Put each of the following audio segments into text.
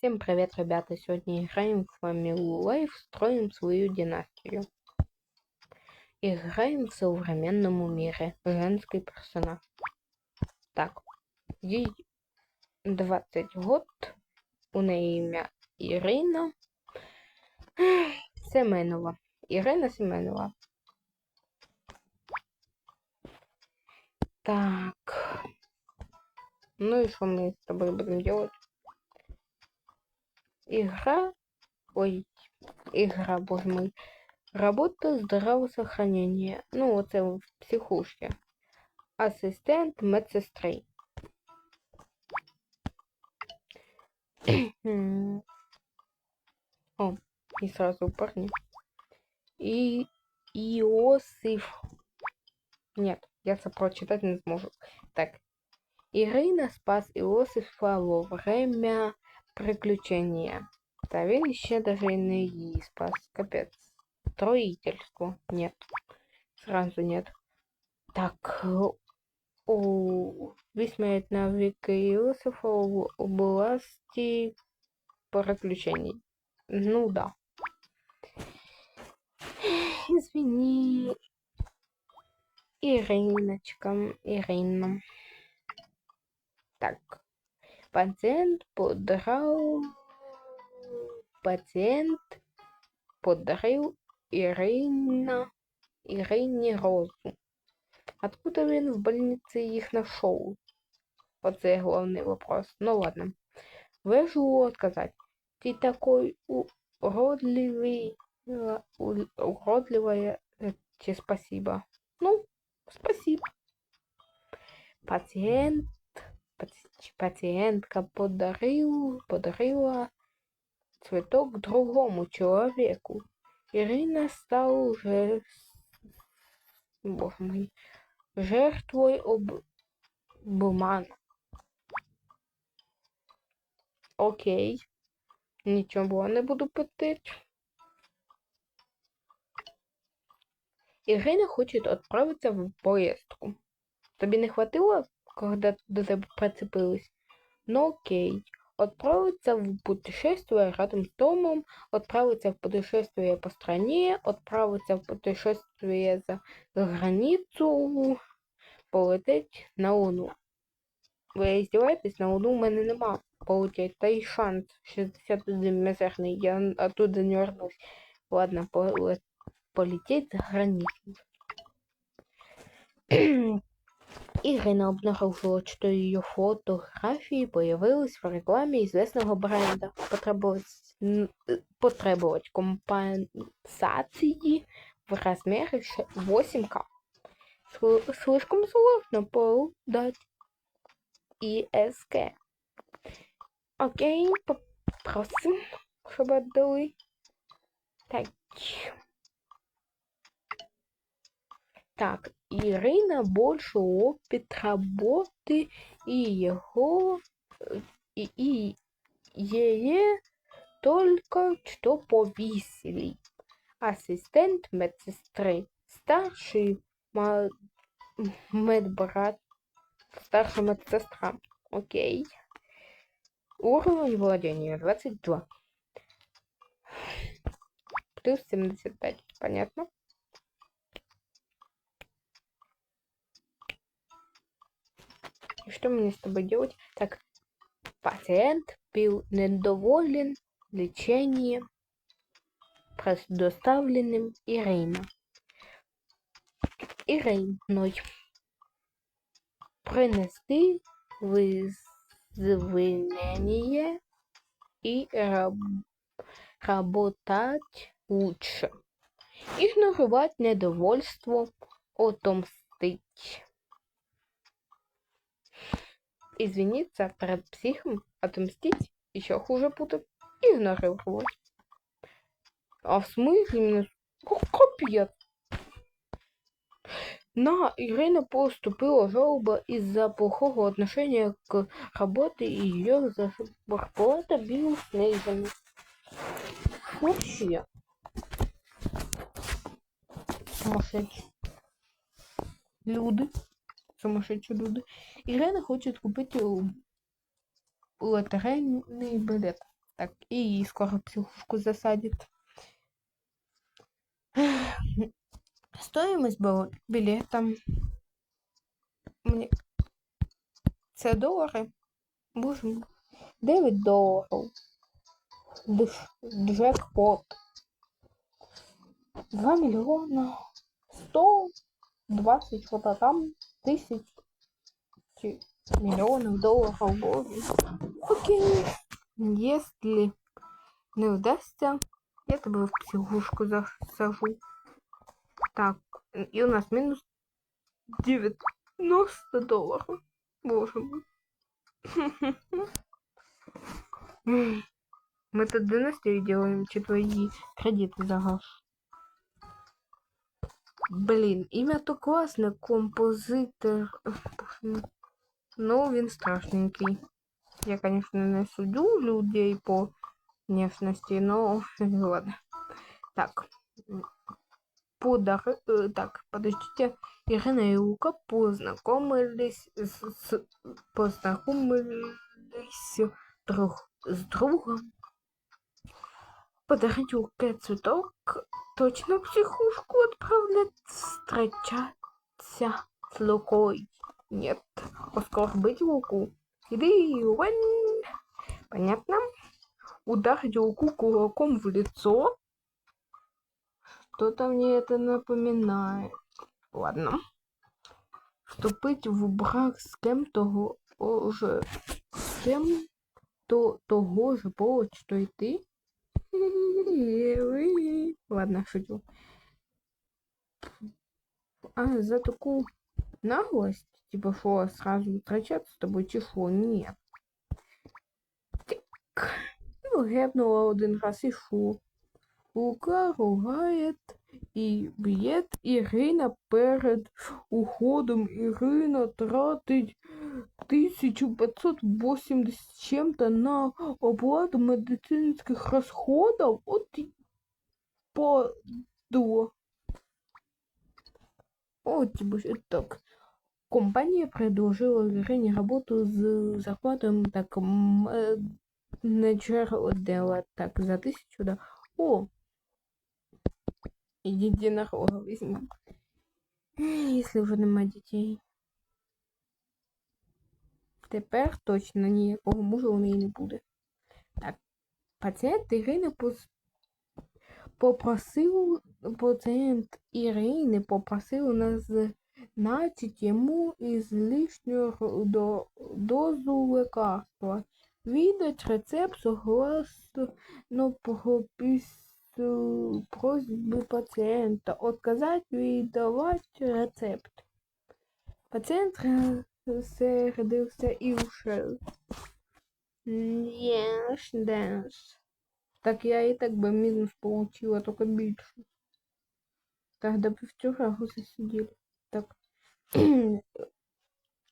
Всем привет, ребята! Сегодня играем в Family Life, строим свою династию. Играем в современном мире. Женский персонаж. Так, ей 20 год. У неї ім'я Ірина Семенова. Ірина Семенова. Так. Ну и что мы с тобой будем делать? Игра... Ой, игра, боже мой. Работа здравого сохранения. Ну, оце в психушке. Ассистент медсестри. О, и сразу парни. И Иосиф. Нет, я це прочитать не зможу. Так. Ирина спас Иосифа во время приключения. Та він ще даже не її спас. Капец. Строительство. Нет. Сразу нет. Так. О, висмеет навыки Иосифа в области приключений. Ну да. Извини. Ириночка, Ирина. Так. Пациент подрал... Пациент подарил Ирина... Ирине розу. Откуда він в больнице их нашел? Оце главный вопрос. Ну ладно. Вежу сказать. Ты такой уродливый... Уродливая... Тебе спасибо. Ну, спасибо. Пациент пациентка подарил, подарила цветок другому человеку. Ирина стала уже, боже мой, жертвой об... обмана. Окей. Ничего не буду платить. Ирина хочет отправиться в поездку. Тобі не хватило когда до тебя прицепились. Ну окей. Отправиться в путешествие рядом с домом, отправиться в путешествие по стране, отправиться в путешествие за, границу, полететь на Луну. Ви издеваетесь, на Луну у мене нема полететь. Та й шанс 61 мизерний, я оттуда не вернусь. Ладно, полететь за границу. Ирина обнаружила, что ее фотографии появились в рекламе известного бренда. Потребовать, потребовать компенсации в размере 8К. Слишком сложно подать ИСК. Окей, попросим, чтобы отдали. Так. Так, Ирина больше опыт работы и его и, и ее только что повесили. Ассистент медсестры, старший медбрат, старшая медсестра. Окей. Уровень владения 22. Плюс 75. Понятно? И что мне с тобой делать? Так, пациент был недоволен лечением, предоставленным Ириной. Ириной. Принести вызволение и раб работать лучше. Игнорировать недовольство, отомстить извиниться перед психом, отомстить, еще хуже будет, игнорировать. А в смысле именно капец? На Ирина поступила жалоба из-за плохого отношения к работе и ее зарплата бил снейзами. Вообще. Сумасшедшие. Люди. Сумасшедшие люди. Ірина хоче купити лотерейний билет. Так, и її скоро психушку засадят. Стоимость билета. Мне... Це долари? Боже мой. 9 доларів. Дж- Джекпот. 2 мільйона 120 что-то там тысяч миллионов долларов. Боже. Окей. Если не вдасться, я тебе в психушку засажу. Так, и у нас минус 90 долларов. Боже мой. Мы тут династию делаем, че твои кредиты загаш. Блин, имя то классное, композитор. Ну, він страшненький. Я, конечно, не судю людей по внешности, но ладно. Так. Подар... э, Так, подождите. Ирина и Лука познакомились с- познакомились друг с другом Подарить Луке цветок. Точно в психушку отправлять встречаться с Лукой. Нет, оскорбить Луку. Иди, Уэн. Понятно? Ударить Луку кулаком в лицо. Что-то мне это напоминает. Ладно. Вступить в брак з кем того же з кем то того же пола, что и ты. Ладно, шучу. А за такую наглость, типа что сразу встречаться с тобой, чи що? Нет. Так. Ну, гепнула один раз і що? Лука ругає і б'є Ірина перед уходом. Ірина тратить 1580 с чем-то на оплату медицинских расходов. Вот и подло. Вот так. Компания предложила Ирине работу с зарплатой так менеджер отдела так за тысячу, да. О, единорога возьму. Если уже нема дітей. Тепер точно ніякого мужа у неї не буде. Так, пацієнт Ірини попросив, пацієнт Ірини попросив назначити йому ізлишню до, дозу лекарства. Видать рецепт согласно пропису просьбы пациента. Отказать видавать рецепт. Пациент сердився і ушел. Єш, деш. Так я и так бы минус получила, только більше. Тогда бы в тюрягу засидели. Так.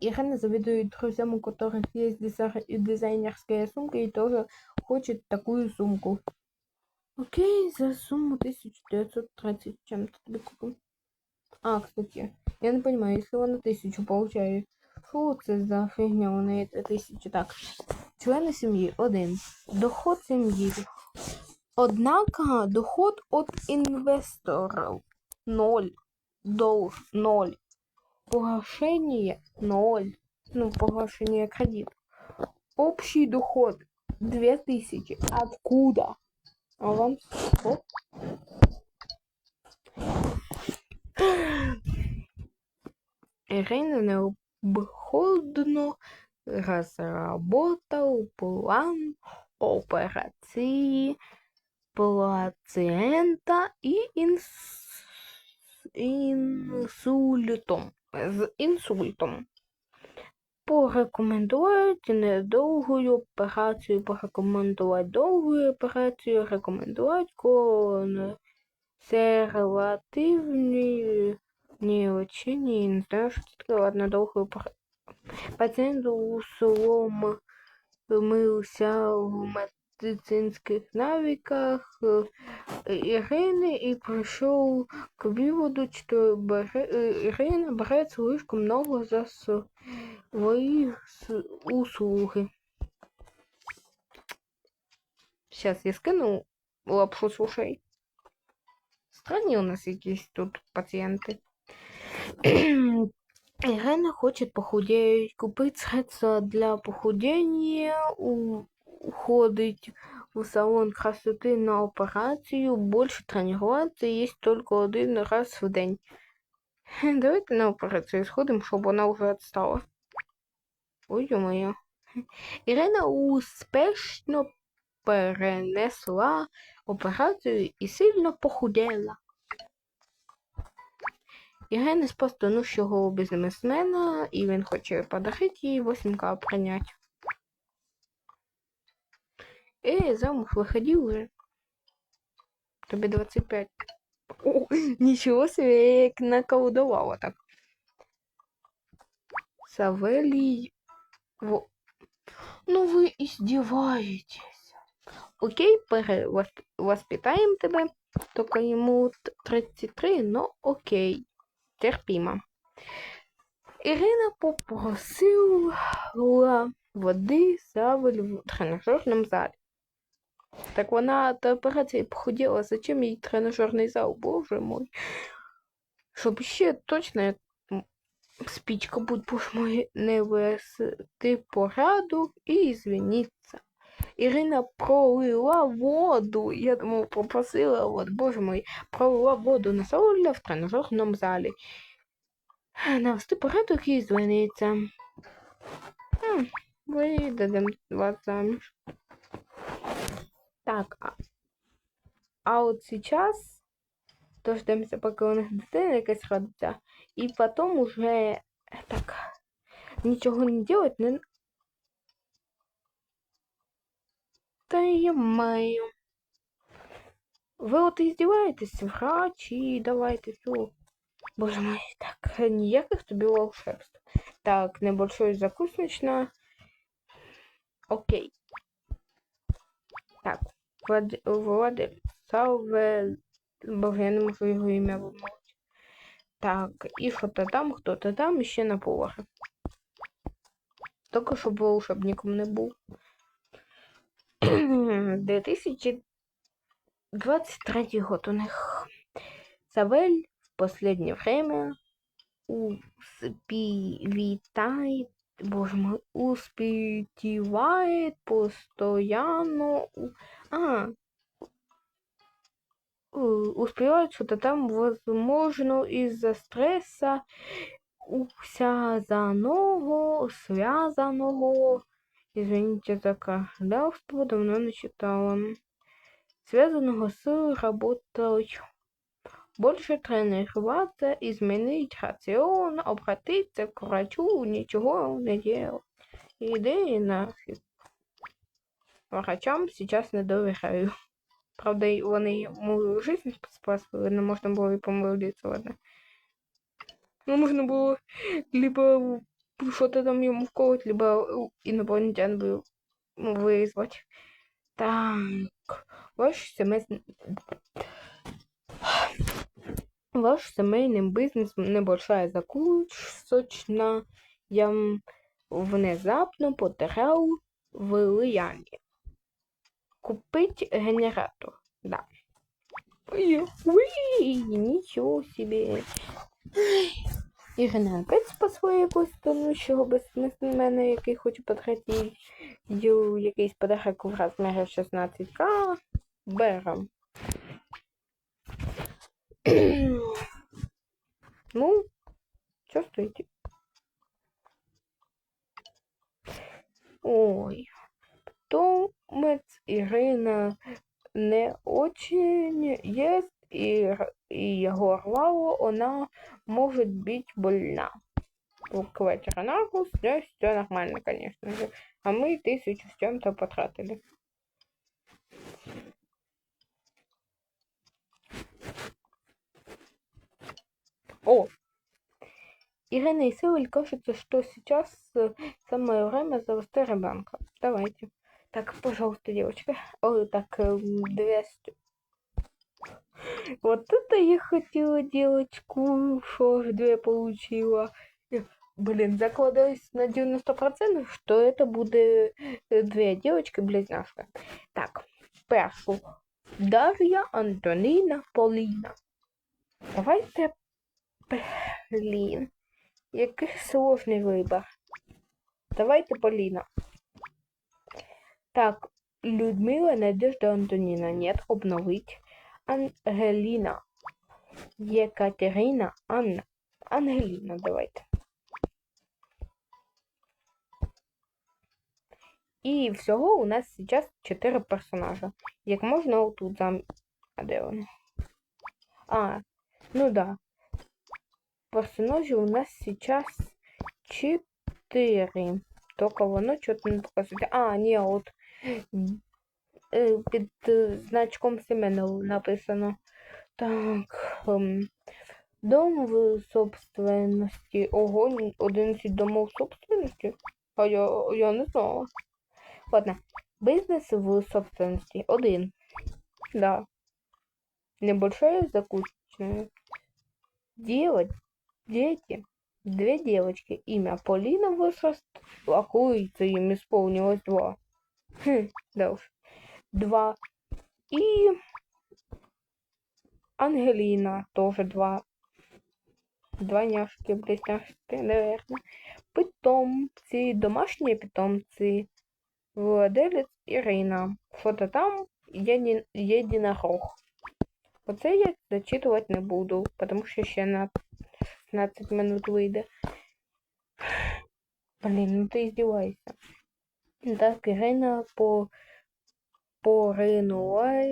Ирина завидует друзьям, у которых есть дизай- дизайнерская сумка и тоже хочет такую сумку. Окей, за сумму 1930 чем-то тебе купим. А, кстати, я не понимаю, если вона тисячу получає, що це за фігня у неї тисячу? Так, члени сім'ї один. Доход сім'ї. Однако доход от інвесторів ноль. Долг ноль. Погашение ноль. Ну, погашение кредит. Общий доход 2000. Откуда? Аванс. Оп. Ирина необходно разработал план операции пациента и инс... инсультом. З інсультом. Порекомендують недовгою операцію, порекомендувати довгу операцію, рекомендують консервативні ні, лечення, не знаю, що це таке, ладно, довгу операцію. Пацієнт усомився в медицинських навиках е, Ірини і прийшов к выводу, что бере, э, Ирина берет слишком много за свои с- услуги. Сейчас я скину лапшу с ушей. Странні у нас якісь тут пациенты. Ирена хочет похудеть, купить средства для похудения, у- уходить в салон красоты на операцию, больше тренироваться, есть только один раз в день. Давайте на операцію сходимо, щоб вона вже відстала. Ой, моє. Ірина успішно перенесла операцію і сильно похудела. Ірина спас тонущого бізнесмена, і він хоче подарити їй 8к прийняти. Ей, замуж виходи уже. Тобі 25. О, нічого собі, я як наколдувала так. Савелий... Во... Ну ви издеваетесь. Окей, перевоспитаем тебе. Только ему 33, но окей. Терпимо. Ірина попросила води Савель в тренажерному залі. Так вона до операції похудела. Зачем їй тренажерний зал? Боже мой. Щоб ще точно як м, спічка будь боже мой, не вести порядок і звіниться. Ірина пролила воду. Я думаю, попросила, от, боже мой, пролила воду на Сауля в тренажерному залі. Навести порядок і звіниться. М, Видадим вас заміж. Так, а, а от сейчас дождемся, поки у них дитина якась родиться, і потім уже так нічого не делать, не... Та я маю. Ви от издеваетесь, врачі, давайте все. Боже мой, так, ніяких тобі волшебств. Так, небольшой закуснична. Окей. Так, Влад... Владимир Саве... Боже, я не можу його ім'я вимовити. Так, і що-то там, хто-то там, і ще на повара. Тільки щоб волшебником не був. 2023 год у них. Савель в последнее время успевает, боже мой, успевает постоянно, а, э, успевает что-то там, возможно, из-за стресса, связанного, связанного, извините за картавство, давно не читала, связанного с работой. Больше тренироваться, изменить рацион, обратиться к врачу, ничего не делать. Иди нафиг. Врачам сейчас не доверяю. Правда, вони йому жизнь спасли, не можна було і помилитися, ладно. Ну, можна було либо що-то там йому вколоть, либо інопланетян би визвати. Так, ваш сімейний... Ваш семейный бизнес небольшая закусочная я внезапно потерял влияние. Купить генератор. Да. Ой, ничего себе. Ірина опять спасла якогось тонущого бізнесмена, який хоче потратити якийсь подарок в розмірі 16к. Берем. ну, что стоите? Ой, Томец Ирина не очень ест, и, р- и горло она может быть больна. К ветеринару здесь все нормально, конечно же. А мы тысячу с чем-то потратили. О! Ирина и Севель кажется, что сейчас э, самое время завести ребенка. Давайте. Так, пожалуйста, девочка. Ой, так, эм, 200. Вот это я хотела девочку, что ж две получила. Э, Блин, закладываюсь на 90%, что это будет э, две девочки-близняшка. Так, спершу Дар'я, Антоніна, Поліна. Давайте, блін, який сложний вибір. Давайте Поліна. Так, Людмила, Надежда, Антоніна. Нет, обновить. Ангеліна. Екатерина, Анна. Ангеліна, давайте. І всього у нас зараз 4 персонажа. Як можна отут зам... А де вони? А, ну да. Персонажі у нас сейчас 4. Только воно что-то не показує. А, ні, от е, під е, значком Семенов написано. Так. Дом в собственності. Ого, ні, 11 домов собственності? А я, я не знала. Ладно. Бизнес в собственности. Один. Да. Небольшое закусочное. Делать. Дети. Две девочки. Имя Полина, возраст. Оказывается, им исполнилось два. Хм, да уж. Два. И Ангелина тоже два. Двойняшки, близняшки, наверное. Питомці, домашні питомці. Владелець Ірина. Фото там єді- єдинорог. Оце я зачитувати не буду, тому що ще на 16 минут вийде. Блін, ну ти здівайся. Так, Ірина по поринула